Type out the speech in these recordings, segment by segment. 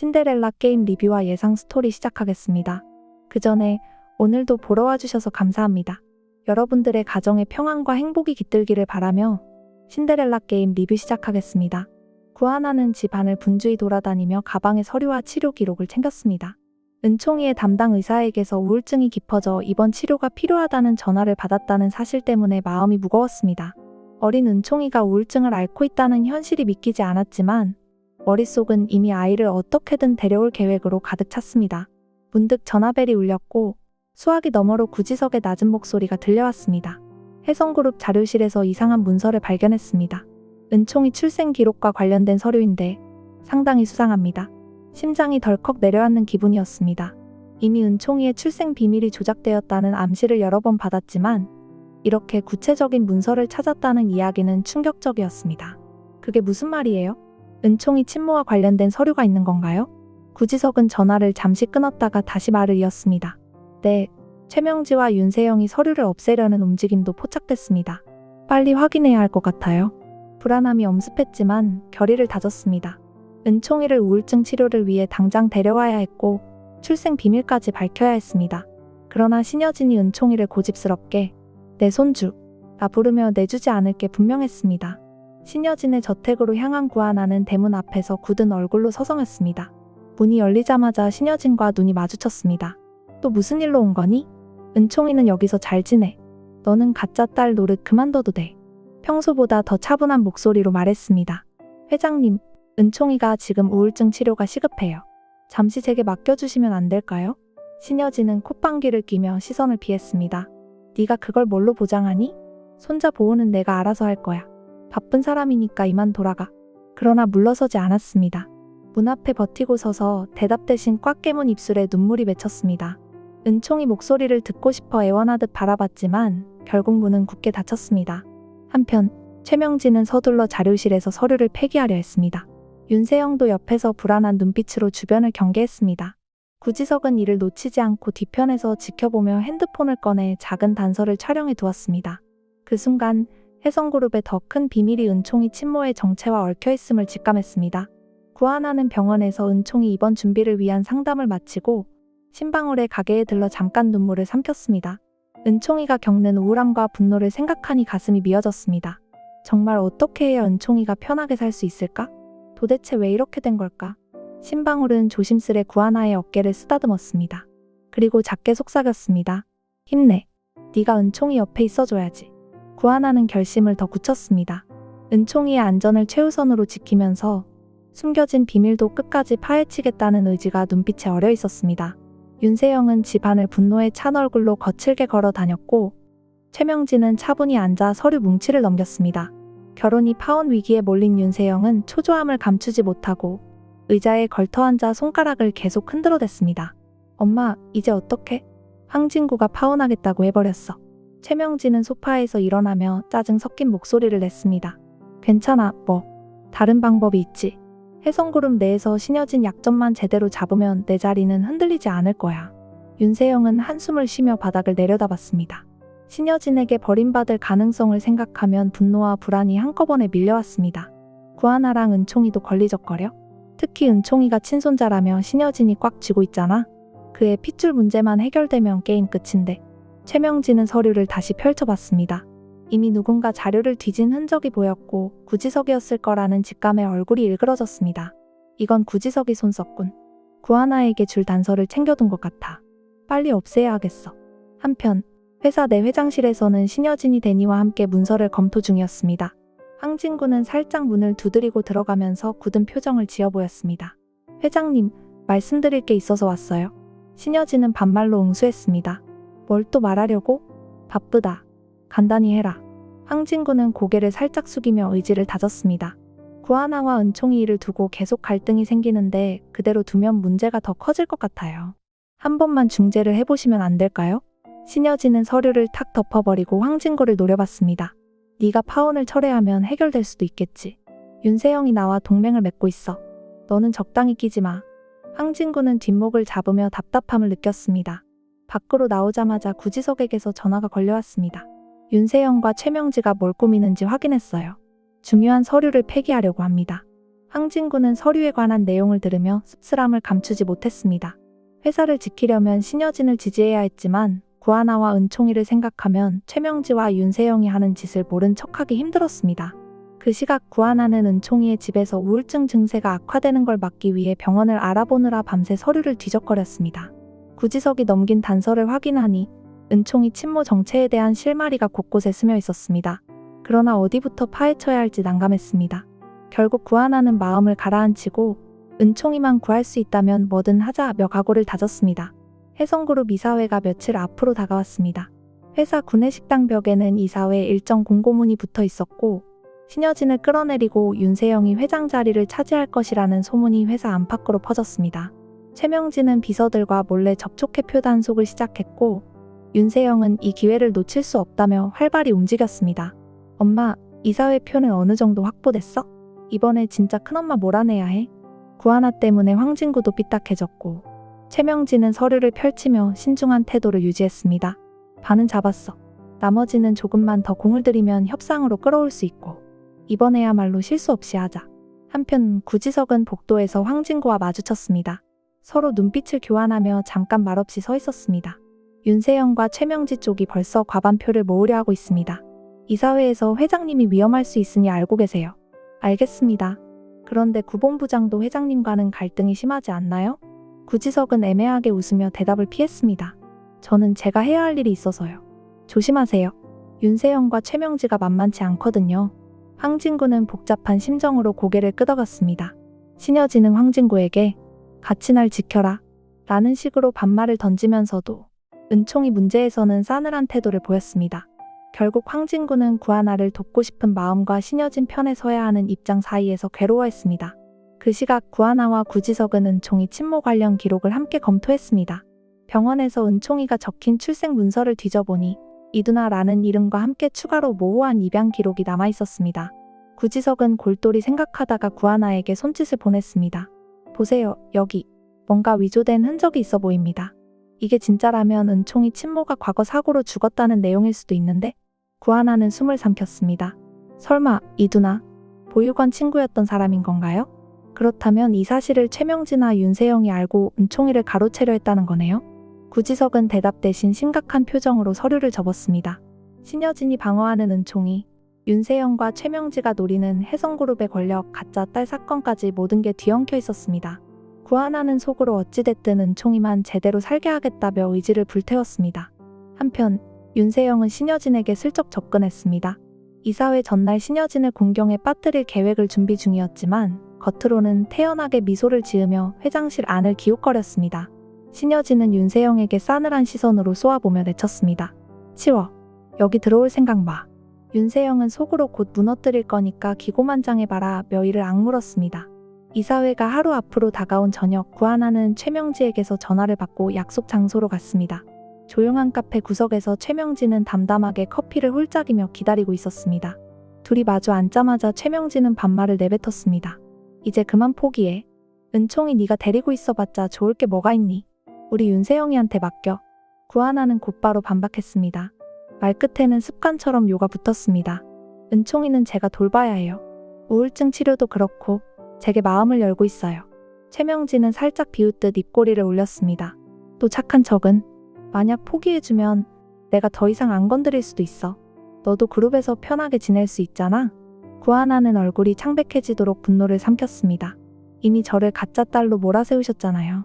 신데렐라 게임 리뷰와 예상 스토리 시작하겠습니다. 그 전에 오늘도 보러 와주셔서 감사합니다. 여러분들의 가정의 평안과 행복이 깃들기를 바라며 신데렐라 게임 리뷰 시작하겠습니다. 구하나는 집안을 분주히 돌아다니며 가방에 서류와 치료 기록을 챙겼습니다. 은총이의 담당 의사에게서 우울증이 깊어져 입원 치료가 필요하다는 전화를 받았다는 사실 때문에 마음이 무거웠습니다. 어린 은총이가 우울증을 앓고 있다는 현실이 믿기지 않았지만 머릿속은 이미 아이를 어떻게든 데려올 계획으로 가득 찼습니다. 문득 전화벨이 울렸고 수화기 너머로 구지석의 낮은 목소리가 들려왔습니다. 해성그룹 자료실에서 이상한 문서를 발견했습니다. 은총이 출생 기록과 관련된 서류인데 상당히 수상합니다. 심장이 덜컥 내려앉는 기분이었습니다. 이미 은총이의 출생 비밀이 조작되었다는 암시를 여러 번 받았지만 이렇게 구체적인 문서를 찾았다는 이야기는 충격적이었습니다. 그게 무슨 말이에요? 은총이 친모와 관련된 서류가 있는 건가요? 구지석은 전화를 잠시 끊었다가 다시 말을 이었습니다. 네, 최명지와 윤세영이 서류를 없애려는 움직임도 포착됐습니다. 빨리 확인해야 할 것 같아요. 불안함이 엄습했지만 결의를 다졌습니다. 은총이를 우울증 치료를 위해 당장 데려와야 했고 출생 비밀까지 밝혀야 했습니다. 그러나 신여진이 은총이를 고집스럽게 내 손주, 나 부르며 내주지 않을 게 분명했습니다. 신여진의 저택으로 향한 구하나는 대문 앞에서 굳은 얼굴로 서성했습니다. 문이 열리자마자 신여진과 눈이 마주쳤습니다. 또 무슨 일로 온 거니? 은총이는 여기서 잘 지내. 너는 가짜 딸 노릇 그만둬도 돼. 평소보다 더 차분한 목소리로 말했습니다. 회장님, 은총이가 지금 우울증 치료가 시급해요. 잠시 제게 맡겨주시면 안 될까요? 신여진은 콧방귀를 끼며 시선을 피했습니다. 네가 그걸 뭘로 보장하니? 손자 보호는 내가 알아서 할 거야. 바쁜 사람이니까 이만 돌아가. 그러나 물러서지 않았습니다. 문 앞에 버티고 서서 대답 대신 꽉 깨문 입술에 눈물이 맺혔습니다. 은총이 목소리를 듣고 싶어 애원하듯 바라봤지만 결국 문은 굳게 닫혔습니다. 한편 최명진은 서둘러 자료실에서 서류를 폐기하려 했습니다. 윤세영도 옆에서 불안한 눈빛으로 주변을 경계했습니다. 구지석은 이를 놓치지 않고 뒤편에서 지켜보며 핸드폰을 꺼내 작은 단서를 촬영해 두었습니다. 그 순간 해성그룹의 더 큰 비밀이 은총이 친모의 정체와 얽혀 있음을 직감했습니다. 구하나는 병원에서 은총이 입원 준비를 위한 상담을 마치고 신방울의 가게에 들러 잠깐 눈물을 삼켰습니다. 은총이가 겪는 우울함과 분노를 생각하니 가슴이 미어졌습니다. 정말 어떻게 해야 은총이가 편하게 살 수 있을까? 도대체 왜 이렇게 된 걸까? 신방울은 조심스레 구하나의 어깨를 쓰다듬었습니다. 그리고 작게 속삭였습니다. 힘내. 네가 은총이 옆에 있어줘야지. 구하나는 결심을 더 굳혔습니다. 은총이의 안전을 최우선으로 지키면서 숨겨진 비밀도 끝까지 파헤치겠다는 의지가 눈빛에 어려 있었습니다. 윤세영은 집안을 분노에 찬 얼굴로 거칠게 걸어 다녔고 최명진은 차분히 앉아 서류 뭉치를 넘겼습니다. 결혼이 파혼 위기에 몰린 윤세영은 초조함을 감추지 못하고 의자에 걸터 앉아 손가락을 계속 흔들어댔습니다. 엄마, 이제 어떡해? 황진구가 파혼하겠다고 해버렸어. 최명진은 소파에서 일어나며 짜증 섞인 목소리를 냈습니다. 괜찮아, 뭐. 다른 방법이 있지. 해성그룹 내에서 신여진 약점만 제대로 잡으면 내 자리는 흔들리지 않을 거야. 윤세영은 한숨을 쉬며 바닥을 내려다봤습니다. 신여진에게 버림받을 가능성을 생각하면 분노와 불안이 한꺼번에 밀려왔습니다. 구하나랑 은총이도 걸리적거려? 특히 은총이가 친손자라며 신여진이 꽉 쥐고 있잖아. 그의 핏줄 문제만 해결되면 게임 끝인데. 최명진은 서류를 다시 펼쳐봤습니다. 이미 누군가 자료를 뒤진 흔적이 보였고 구지석이었을 거라는 직감에 얼굴이 일그러졌습니다. 이건 구지석이 손 썼군. 구하나에게 줄 단서를 챙겨둔 것 같아. 빨리 없애야 하겠어. 한편 회사 내 회장실에서는 신여진이 데니와 함께 문서를 검토 중이었습니다. 황진구는 살짝 문을 두드리고 들어가면서 굳은 표정을 지어 보였습니다. 회장님, 말씀드릴 게 있어서 왔어요. 신여진은 반말로 응수했습니다. 뭘 또 말하려고? 바쁘다. 간단히 해라. 황진구는 고개를 살짝 숙이며 의지를 다졌습니다. 구하나와 은총이 일을 두고 계속 갈등이 생기는데 그대로 두면 문제가 더 커질 것 같아요. 한 번만 중재를 해보시면 안 될까요? 신여진은 서류를 탁 덮어버리고 황진구를 노려봤습니다. 네가 파혼을 철회하면 해결될 수도 있겠지. 윤세영이 나와 동맹을 맺고 있어. 너는 적당히 끼지 마. 황진구는 뒷목을 잡으며 답답함을 느꼈습니다. 밖으로 나오자마자 구지석에게서 전화가 걸려왔습니다. 윤세영과 최명지가 뭘 꾸미는지 확인했어요. 중요한 서류를 폐기하려고 합니다. 황진구는 서류에 관한 내용을 들으며 씁쓸함을 감추지 못했습니다. 회사를 지키려면 신여진을 지지해야 했지만 구하나와 은총이를 생각하면 최명지와 윤세영이 하는 짓을 모른 척하기 힘들었습니다. 그 시각 구하나는 은총이의 집에서 우울증 증세가 악화되는 걸 막기 위해 병원을 알아보느라 밤새 서류를 뒤적거렸습니다. 구지석이 넘긴 단서를 확인하니 은총이 친모 정체에 대한 실마리가 곳곳에 스며 있었습니다. 그러나 어디부터 파헤쳐야 할지 난감했습니다. 결국 구하나는 마음을 가라앉히고 은총이만 구할 수 있다면 뭐든 하자며 각오를 다졌습니다. 해성그룹 이사회가 며칠 앞으로 다가왔습니다. 회사 구내식당 벽에는 이사회 일정 공고문이 붙어 있었고 신여진을 끌어내리고 윤세영이 회장 자리를 차지할 것이라는 소문이 회사 안팎으로 퍼졌습니다. 최명진은 비서들과 몰래 접촉해 표 단 속을 시작했고 윤세영은 이 기회를 놓칠 수 없다며 활발히 움직였습니다. 엄마, 이사회 표는 어느 정도 확보됐어? 이번에 진짜 큰엄마 몰아내야 해. 구하나 때문에 황진구도 삐딱해졌고 최명진은 서류를 펼치며 신중한 태도를 유지했습니다. 반은 잡았어. 나머지는 조금만 더 공을 들이면 협상으로 끌어올 수 있고 이번에야말로 실수 없이 하자. 한편 구지석은 복도에서 황진구와 마주쳤습니다. 서로 눈빛을 교환하며 잠깐 말없이 서 있었습니다. 윤세영과 최명지 쪽이 벌써 과반표를 모으려 하고 있습니다. 이사회에서 회장님이 위험할 수 있으니 알고 계세요. 알겠습니다. 그런데 구본부장도 회장님과는 갈등이 심하지 않나요? 구지석은 애매하게 웃으며 대답을 피했습니다. 저는 제가 해야 할 일이 있어서요. 조심하세요. 윤세영과 최명지가 만만치 않거든요. 황진구는 복잡한 심정으로 고개를 끄덕였습니다. 신여진은 황진구에게 같이 날 지켜라 라는 식으로 반말을 던지면서도 은총이 문제에서는 싸늘한 태도를 보였습니다. 결국 황진구는 구하나를 돕고 싶은 마음과 신여진 편에 서야 하는 입장 사이에서 괴로워했습니다. 그 시각 구하나와 구지석은 은총이 친모 관련 기록을 함께 검토했습니다. 병원에서 은총이가 적힌 출생 문서를 뒤져보니 이두나라는 이름과 함께 추가로 모호한 입양 기록이 남아 있었습니다. 구지석은 골똘히 생각하다가 구하나에게 손짓을 보냈습니다. 보세요, 여기. 뭔가 위조된 흔적이 있어 보입니다. 이게 진짜라면 은총이 친모가 과거 사고로 죽었다는 내용일 수도 있는데 구하나는 숨을 삼켰습니다. 설마 이두나 보육원 친구였던 사람인 건가요? 그렇다면 이 사실을 최명진아 윤세영이 알고 은총이를 가로채려 했다는 거네요. 구지석은 대답 대신 심각한 표정으로 서류를 접었습니다. 신여진이 방어하는 은총이 윤세영과 최명지가 노리는 해성그룹의 권력 가짜 딸 사건까지 모든 게 뒤엉켜 있었습니다. 구하나는 속으로 어찌됐든 은총이만 제대로 살게 하겠다며 의지를 불태웠습니다. 한편 윤세영은 신여진에게 슬쩍 접근했습니다. 이사회 전날 신여진을 공경에 빠뜨릴 계획을 준비 중이었지만 겉으로는 태연하게 미소를 지으며 회장실 안을 기웃거렸습니다. 신여진은 윤세영에게 싸늘한 시선으로 쏘아보며 내쳤습니다. 치워. 여기 들어올 생각 마. 윤세영은 속으로 곧 무너뜨릴 거니까 기고만장해봐라 며 이를 악물었습니다. 이사회가 하루 앞으로 다가온 저녁 구하나는 최명지에게서 전화를 받고 약속 장소로 갔습니다. 조용한 카페 구석에서 최명지는 담담하게 커피를 홀짝이며 기다리고 있었습니다. 둘이 마주 앉자마자 최명지는 반말을 내뱉었습니다. 이제 그만 포기해. 은총이 네가 데리고 있어봤자 좋을 게 뭐가 있니? 우리 윤세영이한테 맡겨. 구하나는 곧바로 반박했습니다. 말끝에는 습관처럼 요가 붙었습니다. 은총이는 제가 돌봐야 해요. 우울증 치료도 그렇고 제게 마음을 열고 있어요. 최명진은 살짝 비웃듯 입꼬리를 올렸습니다. 또 착한 척은 만약 포기해주면 내가 더 이상 안 건드릴 수도 있어. 너도 그룹에서 편하게 지낼 수 있잖아. 구하나는 얼굴이 창백해지도록 분노를 삼켰습니다. 이미 저를 가짜 딸로 몰아세우셨잖아요.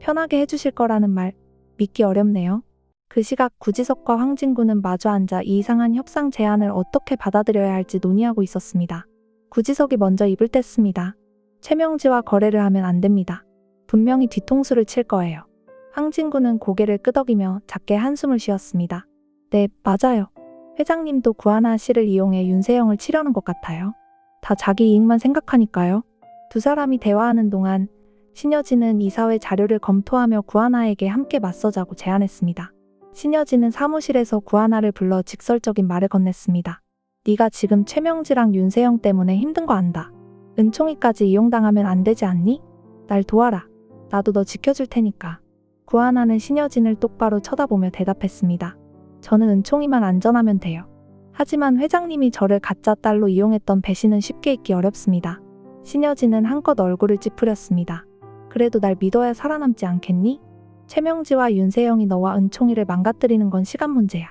편하게 해주실 거라는 말 믿기 어렵네요. 그 시각 구지석과 황진구는 마주 앉아 이 이상한 협상 제안을 어떻게 받아들여야 할지 논의하고 있었습니다. 구지석이 먼저 입을 뗐습니다. 최명지와 거래를 하면 안 됩니다. 분명히 뒤통수를 칠 거예요. 황진구는 고개를 끄덕이며 작게 한숨을 쉬었습니다. 네, 맞아요. 회장님도 구하나 씨를 이용해 윤세영을 치려는 것 같아요. 다 자기 이익만 생각하니까요. 두 사람이 대화하는 동안 신여진은 이사회 자료를 검토하며 구하나에게 함께 맞서자고 제안했습니다. 신여진은 사무실에서 구하나를 불러 직설적인 말을 건넸습니다. 네가 지금 최명지랑 윤세영 때문에 힘든 거 안다. 은총이까지 이용당하면 안 되지 않니? 날 도와라. 나도 너 지켜줄 테니까. 구하나는 신여진을 똑바로 쳐다보며 대답했습니다. 저는 은총이만 안전하면 돼요. 하지만 회장님이 저를 가짜 딸로 이용했던 배신은 쉽게 잊기 어렵습니다. 신여진은 한껏 얼굴을 찌푸렸습니다. 그래도 날 믿어야 살아남지 않겠니? 최명지와 윤세영이 너와 은총이를 망가뜨리는 건 시간 문제야.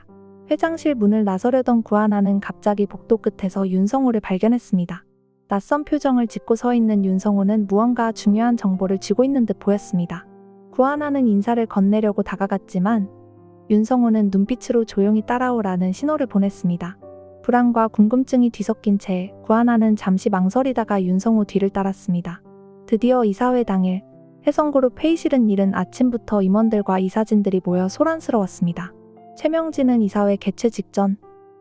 회장실 문을 나서려던 구하나는 갑자기 복도 끝에서 윤성호를 발견했습니다. 낯선 표정을 짓고 서 있는 윤성호는 무언가 중요한 정보를 쥐고 있는 듯 보였습니다. 구하나는 인사를 건네려고 다가갔지만 윤성호는 눈빛으로 조용히 따라오라는 신호를 보냈습니다. 불안과 궁금증이 뒤섞인 채 구하나는 잠시 망설이다가 윤성호 뒤를 따랐습니다. 드디어 이사회 당일 해성그룹 회의실은 이른 아침부터 임원들과 이사진들이 모여 소란스러웠습니다. 최명진은 이사회 개최 직전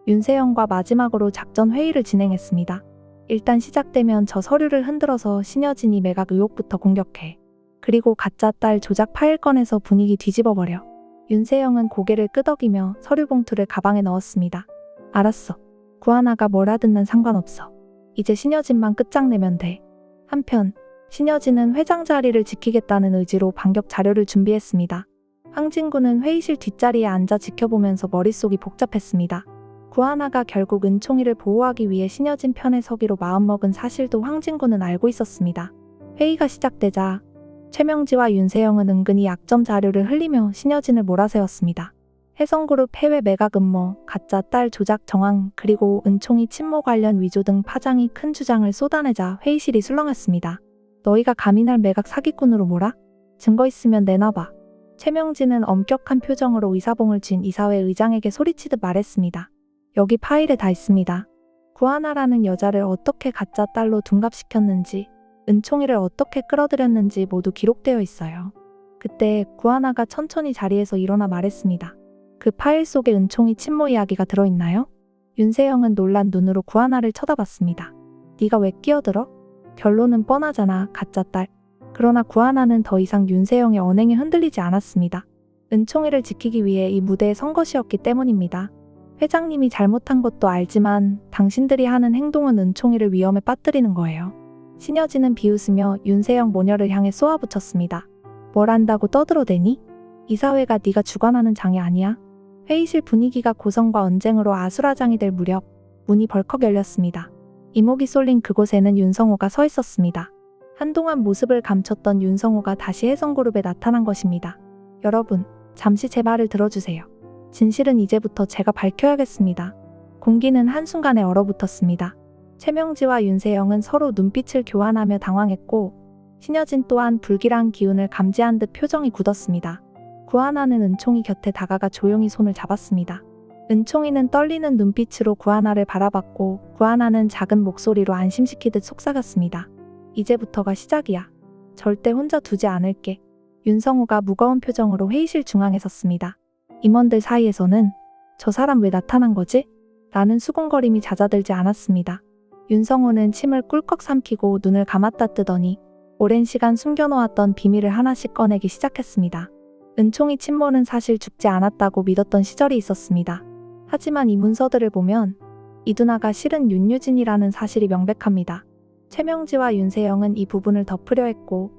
윤세영과 마지막으로 작전 회의를 진행했습니다. 일단 시작되면 저 서류를 흔들어서 신여진이 매각 의혹부터 공격해. 그리고 가짜 딸 조작 파일 꺼내서 분위기 뒤집어 버려. 윤세영은 고개를 끄덕이며 서류 봉투를 가방에 넣었습니다. 알았어. 구하나가 뭘 하든 난 상관없어. 이제 신여진만 끝장내면 돼. 한편 신여진은 회장 자리를 지키겠다는 의지로 반격 자료를 준비했습니다. 황진구는 회의실 뒷자리에 앉아 지켜보면서 머릿속이 복잡했습니다. 구하나가 결국 은총이를 보호하기 위해 신여진 편에 서기로 마음먹은 사실도 황진구는 알고 있었습니다. 회의가 시작되자 최명지와 윤세영은 은근히 약점 자료를 흘리며 신여진을 몰아세웠습니다. 해성그룹 해외 매각 음모, 가짜 딸 조작 정황, 그리고 은총이 친모 관련 위조 등 파장이 큰 주장을 쏟아내자 회의실이 술렁했습니다. 너희가 날 매각 사기꾼으로 몰아? 증거 있으면 내놔봐. 최명진은 엄격한 표정으로 의사봉을 쥔 이사회 의장에게 소리치듯 말했습니다. 여기 파일에 다 있습니다. 구하나라는 여자를 어떻게 가짜 딸로 둔갑시켰는지, 은총이를 어떻게 끌어들였는지 모두 기록되어 있어요. 그때 구하나가 천천히 자리에서 일어나 말했습니다. 그 파일 속에 은총이 친모 이야기가 들어있나요? 윤세영은 놀란 눈으로 구하나를 쳐다봤습니다. 네가 왜 끼어들어? 결론은 뻔하잖아, 가짜 딸. 그러나 구하나는 더 이상 윤세영의 언행에 흔들리지 않았습니다. 은총이를 지키기 위해 이 무대에 선 것이었기 때문입니다. 회장님이 잘못한 것도 알지만 당신들이 하는 행동은 은총이를 위험에 빠뜨리는 거예요. 신여진은 비웃으며 윤세영 모녀를 향해 쏘아붙였습니다. 뭘 안다고 떠들어대니? 이사회가 네가 주관하는 장이 아니야. 회의실 분위기가 고성과 언쟁으로 아수라장이 될 무렵 문이 벌컥 열렸습니다. 이목이 쏠린 그곳에는 윤성호가 서 있었습니다. 한동안 모습을 감췄던 윤성호가 다시 해성그룹에 나타난 것입니다. 여러분, 잠시 제 말을 들어주세요. 진실은 이제부터 제가 밝혀야겠습니다. 공기는 한순간에 얼어붙었습니다. 최명지와 윤세영은 서로 눈빛을 교환하며 당황했고, 신여진 또한 불길한 기운을 감지한 듯 표정이 굳었습니다. 구하나는 은총이 곁에 다가가 조용히 손을 잡았습니다. 은총이는 떨리는 눈빛으로 구하나를 바라봤고, 구하나는 작은 목소리로 안심시키듯 속삭였습니다. 이제부터가 시작이야. 절대 혼자 두지 않을게. 윤성우가 무거운 표정으로 회의실 중앙에 섰습니다. 임원들 사이에서는 저 사람 왜 나타난 거지? 라는 수군거림이 잦아들지 않았습니다. 윤성우는 침을 꿀꺽 삼키고 눈을 감았다 뜨더니 오랜 시간 숨겨놓았던 비밀을 하나씩 꺼내기 시작했습니다. 은총이 친모는 사실 죽지 않았다고 믿었던 시절이 있었습니다. 하지만 이 문서들을 보면 이두나가 실은 윤유진이라는 사실이 명백합니다. 최명지와 윤세영은 이 부분을 덮으려 했고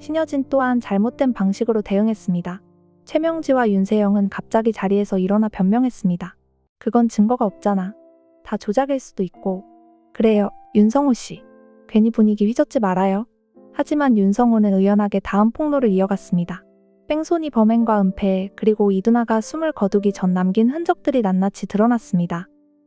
신여진 또한 잘못된 방식으로 대응했습니다. 최명지와 윤세영은 갑자기 자리에서 일어나 변명했습니다. 그건 증거가 없잖아. 다 조작일 수도 있고. 그래요, 윤성호 씨. 괜히 분위기 휘젓지 말아요. 하지만 윤성호는 의연하게 다음 폭로를 이어갔습니다. 뺑소니 범행과 은폐 그리고 이두나가 숨을 거두기 전 남긴 흔적들이 낱낱이 드러났습니다.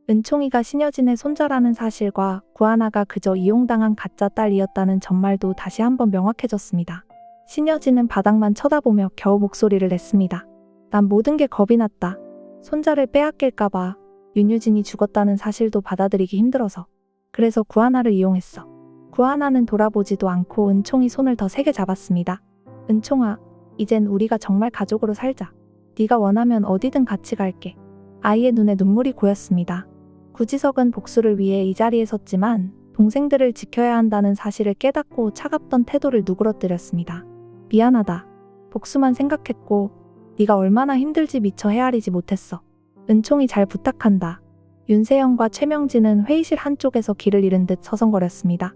은총이가 신여진의 손자라는 사실과 구하나가 그저 이용당한 가짜 딸이었다는 전말도 다시 한번 명확해졌습니다. 신여진은 바닥만 쳐다보며 겨우 목소리를 냈습니다. 난 모든 게 겁이 났다. 손자를 빼앗길까봐 윤유진이 죽었다는 사실도 받아들이기 힘들어서. 그래서 구하나를 이용했어. 구하나는 돌아보지도 않고 은총이 손을 더 세게 잡았습니다. 은총아, 이젠 우리가 정말 가족으로 살자. 네가 원하면 어디든 같이 갈게. 아이의 눈에 눈물이 고였습니다. 구지석은 복수를 위해 이 자리에 섰지만 동생들을 지켜야 한다는 사실을 깨닫고 차갑던 태도를 누그러뜨렸습니다. 미안하다. 복수만 생각했고 네가 얼마나 힘들지 미처 헤아리지 못했어. 은총이 잘 부탁한다. 윤세영과 최명진은 회의실 한쪽에서 길을 잃은 듯 서성거렸습니다.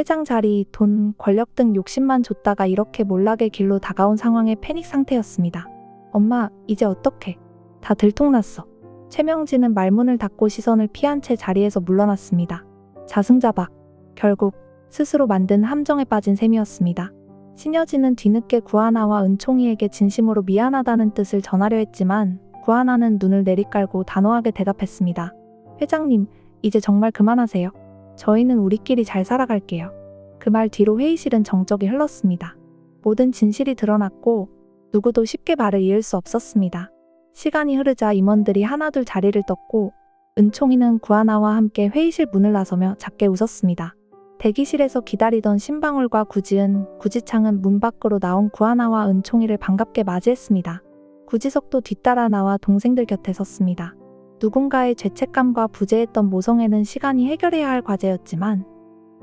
회장 자리, 돈, 권력 등 욕심만 줬다가 이렇게 몰락의 길로 다가온 상황에 패닉 상태였습니다. 엄마, 이제 어떡해? 다 들통났어. 최명진은 말문을 닫고 시선을 피한 채 자리에서 물러났습니다. 자승자박. 결국 스스로 만든 함정에 빠진 셈이었습니다. 신여진은 뒤늦게 구하나와 은총이에게 진심으로 미안하다는 뜻을 전하려 했지만 구하나는 눈을 내리깔고 단호하게 대답했습니다. 회장님, 이제 정말 그만하세요. 저희는 우리끼리 잘 살아갈게요. 그 말 뒤로 회의실은 정적이 흘렀습니다. 모든 진실이 드러났고 누구도 쉽게 말을 이을 수 없었습니다. 시간이 흐르자 임원들이 하나둘 자리를 떴고 은총이는 구하나와 함께 회의실 문을 나서며 작게 웃었습니다. 대기실에서 기다리던 신방울과 구지은, 구지창은 문 밖으로 나온 구하나와 은총이를 반갑게 맞이했습니다. 구지석도 뒤따라 나와 동생들 곁에 섰습니다. 누군가의 죄책감과 부재했던 모성애는 시간이 해결해야 할 과제였지만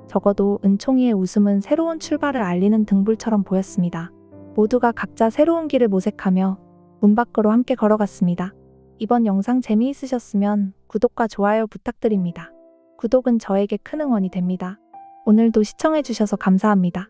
적어도 은총이의 웃음은 새로운 출발을 알리는 등불처럼 보였습니다. 모두가 각자 새로운 길을 모색하며 문 밖으로 함께 걸어갔습니다. 이번 영상 재미있으셨으면 구독과 좋아요 부탁드립니다. 구독은 저에게 큰 응원이 됩니다. 오늘도 시청해주셔서 감사합니다.